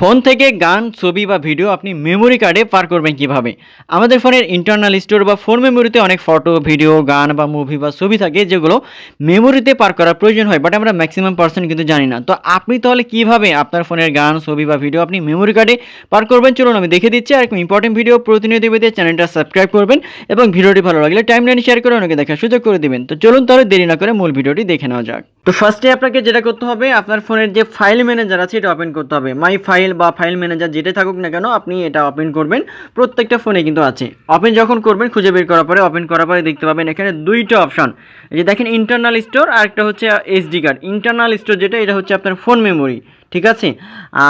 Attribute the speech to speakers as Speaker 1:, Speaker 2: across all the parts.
Speaker 1: Phone থেকে গান, ছবি বা ভিডিও আপনি মেমোরি কার্ডে পার করবেন কীভাবে? আমাদের ফোনের ইন্টারনাল স্টোর বা ফোন মেমোরিতে অনেক ফটো ভিডিও গান বা মুভি বা ছবি থাকে যেগুলো মেমোরিতে পার করার প্রয়োজন হয় বাট আমরা ম্যাক্সিমাম পার্সন কিন্তু জানি না। তো আপনি তাহলে কীভাবে আপনার ফোনের গান, ছবি বা ভিডিও আপনি মেমোরি কার্ডে পার করবেন? চলুন আমি দেখে দিচ্ছি আর ইম্পর্টেন্ট ভিডিও প্রতিনিয়ত চ্যানেলটা সাবস্ক্রাইব করবেন এবং ভিডিওটি ভালো লাগলে টাইম লাইন শেয়ার করে অনেকে দেখার সুযোগ করে দিবেন। তো চলুন তাহলে দেরি না করে মূল ভিডিওটি দেখে নেওয়া যাক। তো ফার্স্টে আপনাকে যেটা করতে হবে, আপনার ফোনের যে ফাইল ম্যানেজার আছে, এটা ওপেন করতে হবে। মাই ফাইল বা ফাইল ম্যানেজার যেটা থাকুক না কেন, আপনি এটা ওপেন করবেন। প্রত্যেকটা ফোনে কিন্তু আছে। ওপেন যখন করবেন, খুঁজে বের করার পরে ওপেন করার পরে দেখতে পাবেন এখানে দুইটা অপশন এই যে দেখেন ইন্টারনাল স্টোর আর একটা হচ্ছে এসডি কার্ড ইন্টারনাল স্টোর যেটা, এটা হচ্ছে আপনার ফোন মেমোরি ঠিক আছে?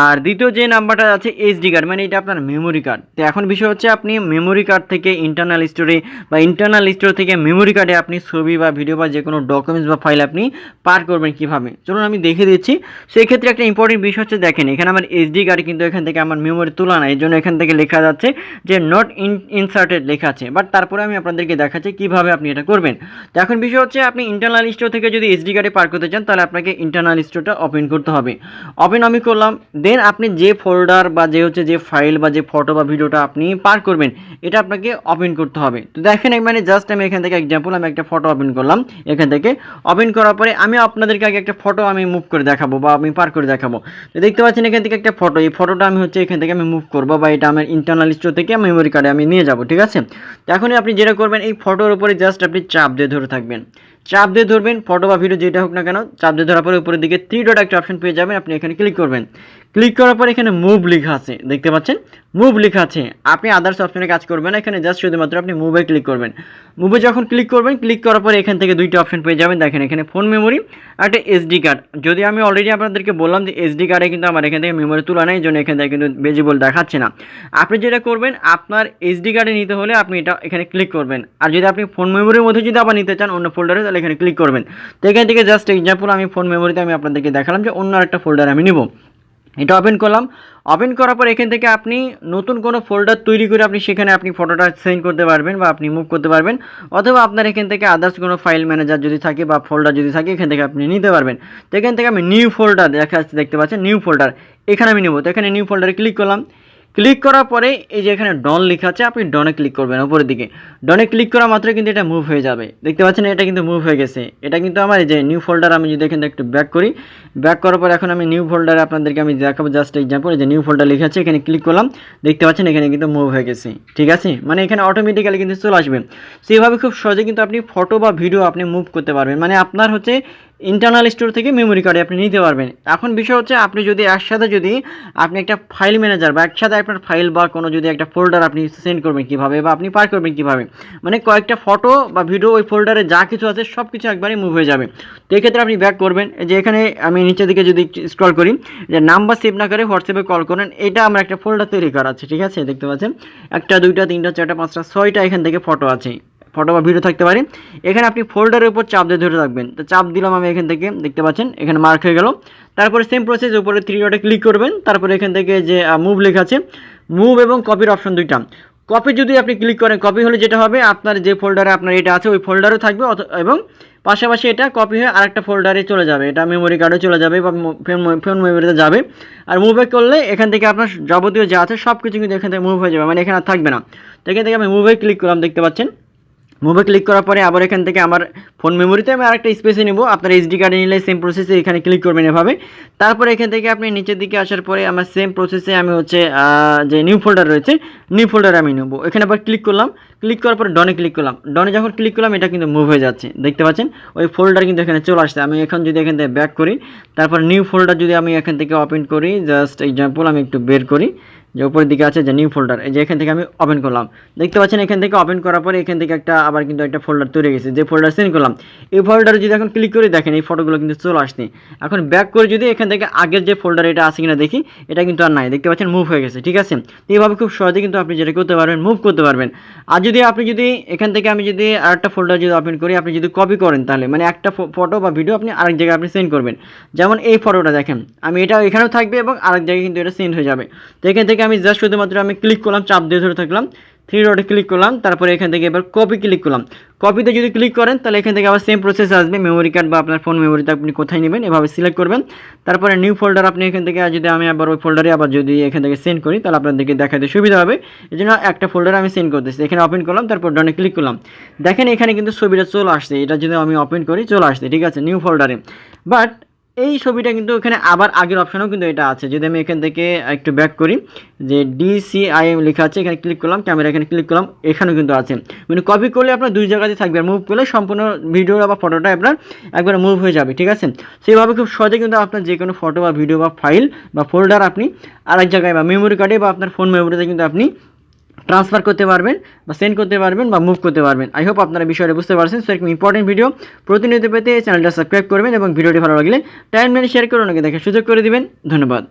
Speaker 1: আর দ্বিতীয় যে নাম্বারটা আছে এইচডি কার্ড মানে এটা আপনার মেমোরি কার্ড তো এখন বিষয় হচ্ছে আপনি মেমোরি কার্ড থেকে ইন্টারনাল স্টোরে বা ইন্টারনাল স্টোর থেকে মেমোরি কার্ডে আপনি ছবি বা ভিডিও বা যে কোনো ডকুমেন্টস বা ফাইল আপনি পার করবেন কীভাবে? চলুন আমি দেখে দিচ্ছি। সেই ক্ষেত্রে একটা ইম্পর্টেন্ট বিষয় হচ্ছে দেখেন, এখানে আমার এইচডি কার্ড কিন্তু এখান থেকে আমার মেমোরি তোলা না এই জন্য এখান থেকে লেখা যাচ্ছে যে নট ইন ইনসার্টেড লেখা আছে। বাট তারপরে আমি আপনাদেরকে দেখাচ্ছি কীভাবে আপনি এটা করবেন। তো এখন বিষয় হচ্ছে আপনি ইন্টারনাল স্টোর থেকে যদি এইচডি কার্ডে পার করতে চান, তাহলে আপনাকে ইন্টারনাল স্টোরটা ওপেন করতে হবে। ওপেন আমি করলাম দেন আপনি যে ফোল্ডার বা যে হচ্ছে যে ফাইল বা যে ফটো বা ভিডিওটা আপনি পার করবেন, এটা আপনাকে ওপেন করতে হবে। তো দেখেন মানে জাস্ট আমি এখান থেকে এক্সাম্পল আমি একটা ফটো ওপেন করলাম, এখান থেকে ওপেন করার পরে আমি আপনাদেরকে আগে একটা ফটো আমি মুভ করে দেখাবো বা আমি পার করে দেখাবো। তো দেখতে পাচ্ছেন এখান থেকে একটা ফটো এই ফটোটা আমি হচ্ছে এখান থেকে আমি মুভ করব বা এটা আমার ইন্টারনাল স্টোর থেকে মেমোরি কার্ডে আমি নিয়ে যাব, ঠিক আছে? তো এখনই আপনি যেটা করবেন, এই ফটোর উপরে জাস্ট আপনি চাপ দিয়ে ধরে থাকবেন। চাপ দিয়ে ধরবেন ফটো বা ভিডিও যেটা হোক না কেন, চাপ দিয়ে ধরার পরে উপরের দিকে থ্রি ডট একটা অপশন পেয়ে যাবেন, আপনি এখানে ক্লিক করবেন। ক্লিক করার পর এখানে মুভ লেখা আছে, দেখতে পাচ্ছেন? মুভ লেখা আছে। আপনি আদার্স অপশনে কাজ করবেন, এখানে জাস্ট শুধুমাত্র আপনি মুভে ক্লিক করবেন। মুভে যখন ক্লিক করবেন ক্লিক করার পরে এখান থেকে দুইটা অপশন পেয়ে যাবেন। দেখেন, এখানে ফোন মেমোরি একটা এসডি কার্ড যদি আমি অলরেডি আপনাদেরকে বললাম যে এসডি কার্ডে কিন্তু আমার এখান থেকে মেমোরি তোলা নেই জন্য এখান থেকে কিন্তু বেজিবল দেখাচ্ছে না। আপনি যেটা করবেন, আপনার এসডি কার্ডে নিতে হলে আপনি এটা এখানে ক্লিক করবেন। আর যদি আপনি ফোন মেমোরির মধ্যে যদি আবার নিতে চান, অন্য ফোল্ডারে তাহলে এখানে ক্লিক করবেন। তো এখান থেকে জাস্ট এক্সাম্পল আমি ফোন মেমোরিতে আমি আপনাদেরকে দেখালাম যে অন্য একটা ফোল্ডার আমি নিব। এটা ওপেন করলাম। ওপেন করার পর এখান থেকে আপনি নতুন কোনো ফোল্ডার তৈরি করে আপনি সেখানে আপনি ফটোটা সেন্ড করতে পারবেন বা আপনি মুভ করতে পারবেন। অথবা আপনার এখান থেকে আদার্স কোনো ফাইল ম্যানেজার যদি থাকে বা ফোল্ডার যদি থাকে, এখান থেকে আপনি নিতে পারবেন। তো এখান থেকে আমি নিউ ফোল্ডার দেখা দেখতে পাচ্ছেন নিউ ফোল্ডার এখানে আমি নেব। তো এখানে নিউ ফোল্ডারে ক্লিক করলাম। ক্লিক করার পরে এই যে এখানে ডন লেখা আছে, আপনি ডনে ক্লিক করবেন উপরের দিকে। ডনে ক্লিক করা মাত্র কিন্তু এটা মুভ হয়ে যাবে। দেখতে পাচ্ছেন এটা কিন্তু মুভ হয়ে গেছে। এটা কিন্তু আমার এই যে নিউ ফোল্ডার আমি যদি এখানে একটু ব্যাক করি ব্যাক করার পর এখন আমি নিউ ফোল্ডারে আপনাদেরকে আমি দেখাবো জাস্ট এক্সাম্পল এই যে নিউ ফোল্ডার লেখা আছে, এখানে ক্লিক করলাম। দেখতে পাচ্ছেন এখানে কিন্তু মুভ হয়ে গেছে। ঠিক আছে? মানে এখানে অটোমেটিক্যালি কিন্তু চলে আসবে। সেইভাবে খুব সহজে কিন্তু আপনি ফটো বা ভিডিও আপনি মুভ করতে পারবেন। মানে আপনার হচ্ছে ইন্টারনাল স্টোর থেকে মেমোরি কার্ডে আপনি নিতে পারবেন। এখন বিষয় হচ্ছে, আপনি যদি একসাথে যদি আপনি একটা ফাইল ম্যানেজার বা একসাথে আপনার ফাইল বা কোনো যদি একটা ফোল্ডার আপনি সেন্ড করবেন কীভাবে বা আপনি পার করবেন কীভাবে মানে কয়েকটা ফটো বা ভিডিও ওই ফোল্ডারে যা কিছু আছে সব কিছু একবারই মুভ হয়ে যাবে। তো এক্ষেত্রে আপনি ব্যাক করবেন। যে এখানে আমি নিচের দিকে যদি স্ক্রল করি, যে নাম্বার সেভ না করে হোয়াটসঅ্যাপে কল করেন, এটা আমার একটা ফোল্ডার তৈরি করা আছে, ঠিক আছে? দেখতে পাচ্ছেন? একটা, দুইটা, তিনটা, চারটা, পাঁচটা, ছয়টা এখান থেকে ফটো আছে। ফটো বা ভিডিও থাকতে পারে। এখানে আপনি ফোল্ডারের উপর চাপ দিয়ে ধরে রাখবেন। তো চাপ দিলাম আমি এখান থেকে, দেখতে পাচ্ছেন, এখানে মার্ক হয়ে গেল। তারপরে সেম প্রসেস উপরে থ্রি ডটে ক্লিক করবেন। তারপরে এখান থেকে যে মুভ লেখা আছে মুভ এবং কপির অপশন দুইটা। কপি যদি আপনি ক্লিক করেন কপি হলে যেটা হবে, আপনার যে ফোল্ডারে আপনার এটা আছে, ওই ফোল্ডারও থাকবে। এবং পাশাপাশি এটা কপি হয়ে আরেকটা ফোল্ডারে চলে যাবে। এটা মেমোরি কার্ডে চলে যাবে বা ফোন মেমোরিতে যাবে। আর মুভে করলে এখান থেকে আপনার যাবতীয় যা আছে সব কিছু কিন্তু এখান থেকে মুভ হয়ে যাবে। মানে এখানে আর থাকবে না। তো এখান থেকে আমি মুভে ক্লিক করলাম, দেখতে পাচ্ছেন। মুভে ক্লিক করার পরে আবার এখান থেকে আমার ফোন মেমোরিতে আমি আরেকটা স্পেসে নেব। আপনার এইচডি কার্ডে নিলে সেম প্রসেসে এখানে ক্লিক করবেন এভাবে। তারপরে এখান থেকে আপনি নিচের দিকে আসার পরে আমার সেম প্রসেসে আমি হচ্ছে যে নিউ ফোল্ডার রয়েছে নিউ ফোল্ডারে আমি নেব। এখানে আবার ক্লিক করলাম। ক্লিক করার পরে ডনে ক্লিক করলাম। ডনে যখন ক্লিক করলাম, এটা কিন্তু মুভ হয়ে যাচ্ছে। দেখতে পাচ্ছেন? ওই ফোল্ডার কিন্তু এখানে চলে আসছে। আমি এখন যদি এখান থেকে ব্যাক করি, তারপর নিউ ফোল্ডার যদি আমি এখান থেকে ওপেন করি জাস্ট এক্সাম্পল আমি একটু বের করি। যে উপরের দিকে আছে যে নিউ ফোল্ডার এই যে এখান থেকে আমি ওপেন করলাম। দেখতে পাচ্ছেন এখান থেকে ওপেন করার পরে এখান থেকে একটা আবার কিন্তু একটা ফোল্ডার তৈরি গেছে, যে ফোল্ডার সেন্ড করলাম। এই ফোল্ডারে যদি এখন ক্লিক করে দেখেন, এই ফটোগুলো কিন্তু চলে আসছে। এখন ব্যাক করে যদি এখান থেকে আগের যে ফোল্ডার এটা আছে কিনা দেখি, এটা কিন্তু আর নাই। দেখতে পাচ্ছেন মুভ হয়ে গেছে, ঠিক আছে? তো এইভাবে খুব সহজে কিন্তু আপনি যেটা করতে পারবেন মুভ করতে পারবেন। আর যদি আপনি যদি এখান থেকে আমি যদি আরেকটা ফোল্ডার যদি ওপেন করি, আপনি যদি কপি করেন তাহলে মানে একটা ফটো বা ভিডিও আপনি আরেক জায়গায় আপনি সেন্ড করবেন। যেমন এই ফটোটা দেখেন, আমি এটা এখানেও থাকবে এবং আরেক জায়গায় কিন্তু এটা সেন্ড হয়ে যাবে। তো এখান থেকে আমি জাস্ট শুধুমাত্র আমি ক্লিক করলাম, চাপ দিয়ে ধরে থাকলাম। থ্রি ডটে ক্লিক করলাম, তারপরে এখান থেকে এবার কপি ক্লিক করলাম। কপিতে যদি ক্লিক করেন, তাহলে এখান থেকে আবার সেম প্রসেস আসবে। মেমোরি কার্ড বা আপনার ফোন মেমোরিতে আপনি কোথায় নেবেন, এভাবে সিলেক্ট করবেন। তারপরে নিউ ফোল্ডার আপনি এখান থেকে যদি আমি আবার ওই ফোল্ডারে আবার যদি এখান থেকে সেন্ড করি, তাহলে আপনাদেরকে দেখাতে সুবিধা হবে। এই জন্য একটা ফোল্ডার আমি সেন্ড করতেছি। এখানে ওপেন করলাম, তারপর ডানে ক্লিক করলাম। দেখেন এখানে কিন্তু ছবিটা চলে আসছে। এটা যদি আমি ওপেন করি, চলে আসছে। ঠিক আছে নিউ ফোল্ডারে বাট এই ছবিটা কিন্তু এখানে আবার আগের অপশনেও কিন্তু এটা আছে। যদি আমি এখান থেকে একটু ব্যাক করি, যে ডিসিআইএম লেখা আছে, এখানে ক্লিক করলাম ক্যামেরা এখানে ক্লিক করলাম, এখানেও কিন্তু আছে। মানে কপি করলে আপনার দুই জায়গাতে থাকবে, আর মুভ করলে সম্পূর্ণ ভিডিও বা ফটোটা আপনার একবার মুভ হয়ে যাবে, ঠিক আছে? সেইভাবে খুব সহজে কিন্তু আপনার যে কোনো ফটো বা ভিডিও বা ফাইল বা ফোল্ডার আপনি আরেক জায়গায় বা মেমোরি কার্ডে বা আপনার ফোন মেমোরিতে কিন্তু আপনি ট্রান্সফার করতে পারবেন বা সেন্ড করতে পারবেন বা মুভ করতে পারবেন। আই হোপ আপনারা বিষয়টা বুঝতে পারছেন। সো এরকম ইম্পর্টেন্ট ভিডিও প্রতিনিয়ত পেতে চ্যানেলটা সাবস্ক্রাইব করবেন এবং ভিডিওটি ভালো লাগলে টাইম মেনে শেয়ার করে অনেকে দেখার সুযোগ করে দিবেন। ধন্যবাদ।